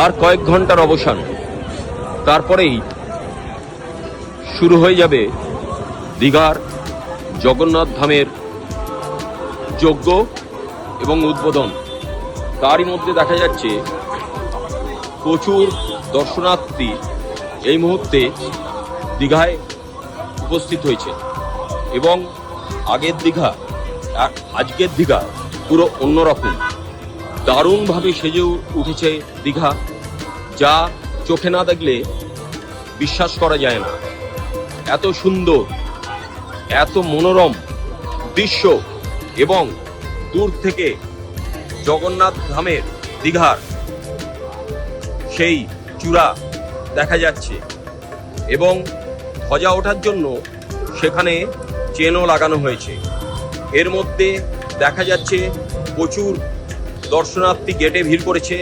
আর কয়েক ঘণ্টার অবসান। তারপরেই শুরু হয়ে যাবে দীঘার জগন্নাথ ধামের যজ্ঞ এবং উদ্বোধন। তারই মধ্যে দেখা যাচ্ছে প্রচুর দর্শনার্থী এই মুহূর্তে দীঘায় উপস্থিত হয়েছে এবং আগের দীঘা আজকের দীঘা পুরো অন্যরকম। দারুণভাবে সেজে উঠেছে দীঘা, যা চোখে না দেখলে বিশ্বাস করা যায় না। এত সুন্দর, এত মনোরম দৃশ্য এবং দূর থেকে জগন্নাথ ধামের দীঘার সেই চূড়া দেখা যাচ্ছে এবং ধ্বজা ওঠার জন্য সেখানে চেনও লাগানো হয়েছে। এর মধ্যে দেখা যাচ্ছে প্রচুর দর্শনার্থী গেটে ভিড় করেছে।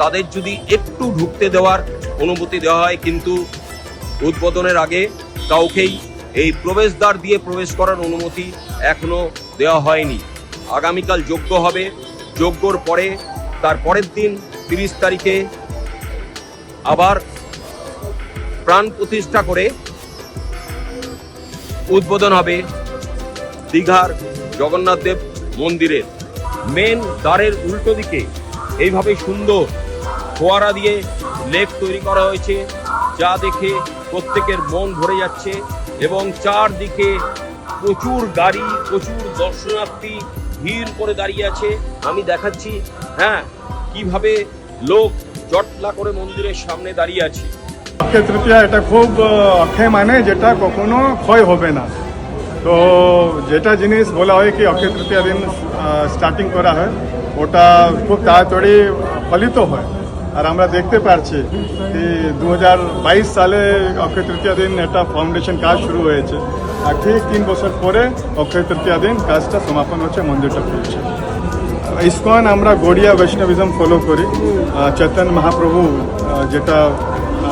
তাদের যদি একটু ঢুকতে দেওয়ার অনুমতি দেওয়া হয়, কিন্তু উদ্বোধনের আগে কাউকেই এই প্রবেশদ্বার দিয়ে প্রবেশ করার অনুমতি এখনও দেওয়া হয়নি। আগামীকাল যোগ্য হবে। যজ্ঞর পরে তার পরের দিন তিরিশ তারিখে আবার প্রাণ প্রতিষ্ঠা করে উদ্বোধন হবে দীঘার জগন্নাথ দেব মন্দিরের মেন দ্বারের উল্টো দিকে এইভাবে সুন্দর ফোয়ারা দিয়ে লেক তৈরি করা হয়েছে, যা দেখে প্রত্যেকের মন ভরে যাচ্ছে এবং চারদিকে প্রচুর গাড়ি, প্রচুর দর্শনার্থী ভিড় করে দাঁড়িয়ে আছে। আমি দেখাচ্ছি হ্যাঁ কীভাবে লোক জটলা করে মন্দিরের সামনে দাঁড়িয়ে আছে। এটা খুব অক্ষয় মানে যেটা কখনো ক্ষয় হবে না। তো যেটা জিনিস বলা হয় কি অক্ষয় তৃতীয়া দিন স্টার্টিং করা হয় ওটা খুব তাড়াতাড়ি ফলিত হয়। আর আমরা দেখতে পারছি কি দু সালে অক্ষয় তৃতীয়া দিন একটা ফাউন্ডেশন কাজ শুরু হয়েছে। আর ঠিক তিন বছর পরে অক্ষয় তৃতীয়া দিন কাজটা সমাপন হচ্ছে মন্দিরটা খুলছে। ইস্কন আমরা গড়িয়া বৈষ্ণবিজম ফলো করি। আহ, চৈতন্য মহাপ্রভু যেটা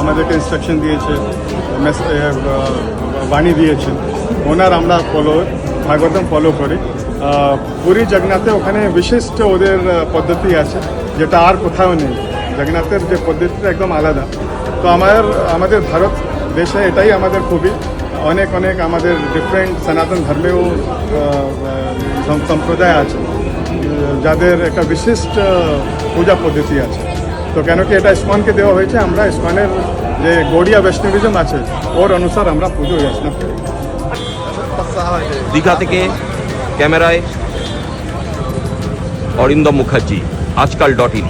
আমাদেরকে ইনস্ট্রাকশন দিয়েছে বাণী দিয়েছে। ওনার আমরা ফলো ভাগবতম ফলো করি। পুরী জগন্নাথে ওখানে বিশিষ্ট ওদের পদ্ধতি আছে, যেটা আর কোথাও নেই। জগন্নাথের যে পদ্ধতিটা একদম আলাদা। তো আমার, আমাদের ভারত দেশে এটাই আমাদের খুবই। অনেক অনেক আমাদের ডিফারেন্ট সনাতন ধর্মেও সম্প্রদায় আছে। যাদের একটা বিশিষ্ট পূজা পদ্ধতি আছে। তো কেন কি এটা ইসমানকে দেওয়া হয়েছে? আমরা ইসমানের যে গড়িয়া বৈষ্ণবিজম আছে, ওর অনুসার আমরা পুজো অর্চনা করি দীঘা থেকে ক্যামেরায় অরিন্দম মুখার্জি, আজকাল ডট ইন।